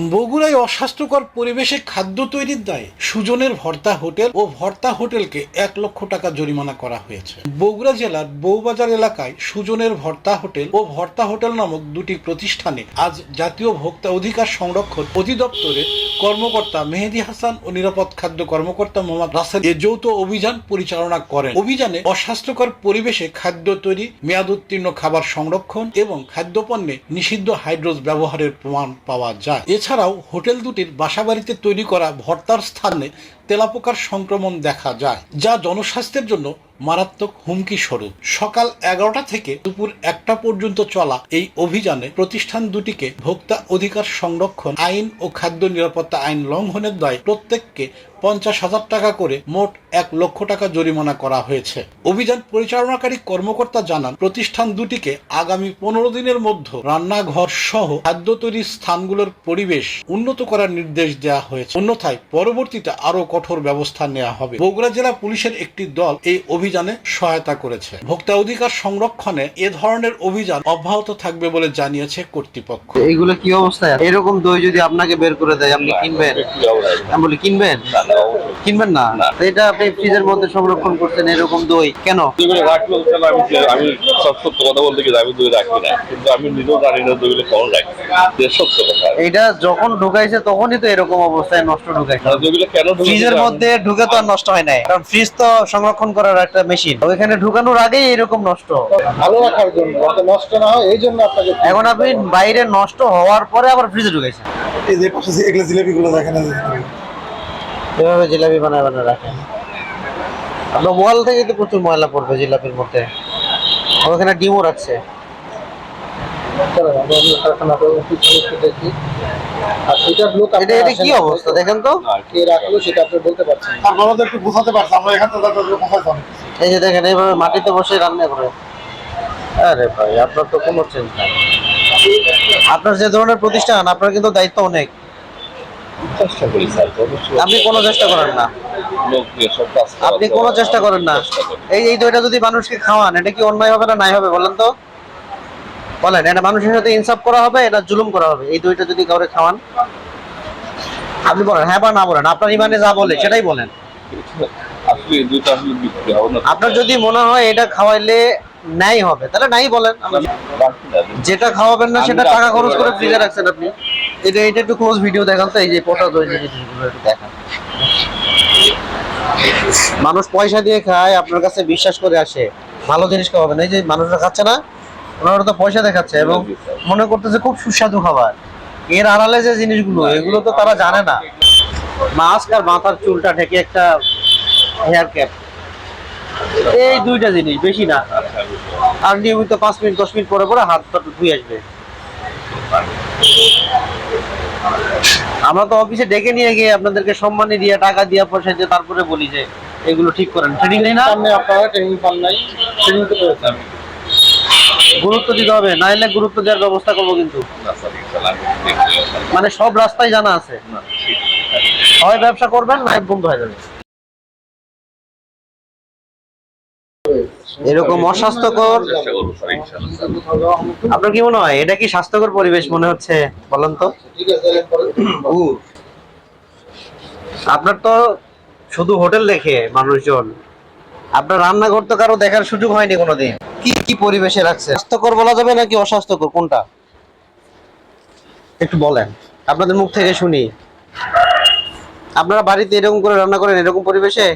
বগুড়ায় অস্বাস্থ্যকর পরিবেশে খাদ্য তৈরির দায়ে সুজনের ভর্তা হোটেল ও ভর্তা হোটেলকে এক লক্ষ টাকা জরিমানা করা হয়েছে। বগুড়া জেলার বউবাজার এলাকায় সুজনের ভর্তা হোটেল ও ভর্তা হোটেল নামক দুটি প্রতিষ্ঠানে আজ জাতীয় ভোক্তা অধিকার সংরক্ষণ অধিদপ্তরের কর্মকর্তা মেহেদি হাসান ও নিরাপদ খাদ্য কর্মকর্তা মোহাম্মদ রাসেল এ যৌথ অভিযান পরিচালনা করেন। অভিযানে অস্বাস্থ্যকর পরিবেশে খাদ্য তৈরি, মেয়াদ উত্তীর্ণ খাবার সংরক্ষণ এবং খাদ্যপণ্যে নিষিদ্ধ হাইড্রোজ ব্যবহারের প্রমাণ পাওয়া যায়। এছাড়াও হোটেল দুটির বাসাবাড়িতে তৈরি করা ভর্তার স্থানে তেলাপোকার সংক্রমণ দেখা যায়, যা জনস্বাস্থ্যের জন্য মারাত্মক হুমকি স্বরূপ। সকাল এগারোটা থেকে দুপুর একটা পর্যন্ত চলা এই অভিযানে প্রতিষ্ঠান দুটিকে ভোক্তা অধিকার সংরক্ষণ আইন ও খাদ্য নিরাপত্তা আইন লঙ্ঘনের দায় প্রত্যেককে পঞ্চাশ হাজার টাকা করে মোট এক লক্ষ টাকা জরিমানা করা হয়েছে। অভিযান পরিচালনাকারী কর্মকর্তা জানান প্রতিষ্ঠান দুটিকে আগামী পনেরো দিনের মধ্যে রান্নাঘর সহ খাদ্য তৈরির স্থানগুলোর পরিবেশ উন্নত করার নির্দেশ দেওয়া হয়েছে। অন্যথায় পরবর্তীতে আরও কঠোর ব্যবস্থা নেওয়া হবে। বগুড়া জেলা পুলিশের একটি দল এই অভিযানে সহায়তা করেছে। ভোক্তা অধিকার সংরক্ষণে এ ধরনের অভিযান অব্যাহত থাকবে বলে জানিয়েছে কর্তৃপক্ষ। এইগুলো কি অবস্থায় এরকম দই যদি আপনাকে বের করে দেয় আপনি কিনবেন? আমি বলি কিনবেন? কিনবেন না? এটা আপনি ফ্রিজের মধ্যে সংরক্ষণ করছেন এরকম দই কেন? আমি সব সত্য কথা বলতে গেলে আমি দই রাখি না। কিন্তু আমি নিজেও জানি না দইগুলো কেমন রাখি। সত্য কথা। এইটা যখন ঢুকাইছে তখনই তো এরকম অবস্থায় নষ্ট ঢুকাইছে। দইগুলো কেন ফ্রিজের মধ্যে ঢুকে তো আর নষ্ট হয় নাই। কারণ ফ্রিজ তো সংরক্ষণ করার একটা মেশিন। ওইখানে ঢুকানোর আগেই এরকম নষ্ট। ভালো রাখার জন্য নষ্ট না হয় এই জন্য আপনাকে এখন আপনি বাইরে নষ্ট হওয়ার পরে আবার ফ্রিজে ঢুকাইছেন। এই যে পাশে এগুলো জিলেপিগুলো দেখেন এভাবে জিলাপি বানায় বানায় রাখেন। আপনার ওয়াল থেকে তো প্রচুর ময়লা পড়বে জিলাপির মধ্যে। ওখানে ডিমও রাখছে। কি অবস্থা দেখেন তো। কে রাখল সেটা আপনি বলতে পারছেন না। আপনারা তো একটু বোঝাতে পারছি আমরা এখান থেকে এই যে দেখেন এইভাবে মাটিতে বসে রান্না করে। আরে ভাই আপনার তো কোনো চিন্তা আপনার যে ধরনের প্রতিষ্ঠান আপনার কিন্তু দায়িত্ব অনেক। চেষ্টা করি স্যার আপনি কোনো চেষ্টা করেন না। আপনি কোনো চেষ্টা করেন না। এই এই দইটা যদি মানুষকে খাওয়ান এটা কি অন্যায় হবে না নাই হবে বলেন তো? বলেন এটা মানুষের সাথে ইনসাফ করা হবে এটা জুলুম করা হবে। এই দইটা যদি কাউরে খাওয়ান আপনি বলেন হ্যাঁ বা না বলেন আপনার ইমানে যা বলে সেটাই বলেন। আপনার যদি মনে হয় এটা খাওয়াইলে নাই হবে তাহলে নাই বলেন। যেটা খাওয়াবেন না সেটা টাকা খরচ করে ফ্রিজে রাখছেন আপনি। এটা এটা একটু ক্লোজ ভিডিও দেখান তো, এই যে পোটা যে জিনিসগুলো একটু দেখান। মানুষ পয়সা দিয়ে খায়, আপনার কাছে বিশ্বাস করে আসে। ভালো জিনিস খাওয়াবেন এই যে মানুষরা খাচ্ছে না, ওনারা তো পয়সা দেখাচ্ছে এবং মনে করতেছে খুব সুস্বাদু খাবার। এর আড়ালে যে জিনিসগুলো, এগুলো তো তারা জানে না। মাস্ক আর মাথার চুলটা ঢেকে একটা হেয়ার ক্যাপ এই দুইটা জিনিস, বেশি না। আর নিয়মিত পাঁচ মিনিট, দশ মিনিট পরে পরে হাত ধুয়ে আসবে। আমরা তো অফিসে ডেকে নিয়ে গিয়ে আপনাদেরকে সম্মানী দিয়ে টাকা দিয়ে পয়সা দিয়ে তারপরে বলি যে এগুলো ঠিক করেন। ট্রেনিং নেই না? সামনে আপনারা ট্রেনিং পান নাই ট্রেনিং তো পেয়েছেন গুরুত্ব দিতে হবে না এলে গুরুত্ব দেওয়ার ব্যবস্থা করব কিন্তু। মানে সব রাস্তায় জানা আছে। হয় ব্যবসা করবেন না বন্ধ হয়ে যাবে। এরকম অস্বাস্থ্যকর আপনার কি মনে হয়? এটা কি স্বাস্থ্যকর পরিবেশ মনে হচ্ছে বলেন তো? আপনার তো শুধু হোটেল দেখে মানুষজন। আপনার রান্নাঘর তো কারও দেখার সুযোগ হয়নি কোনোদিন। কি কি পরিবেশে রাখছে? স্বাস্থ্যকর বলা যাবে নাকি অস্বাস্থ্যকর? কোনটা? একটু বলেন। আপনাদের মুখ থেকে শুনি। আপনারা বাড়িতে এরকম করে রান্না করেন এরকম পরিবেশে?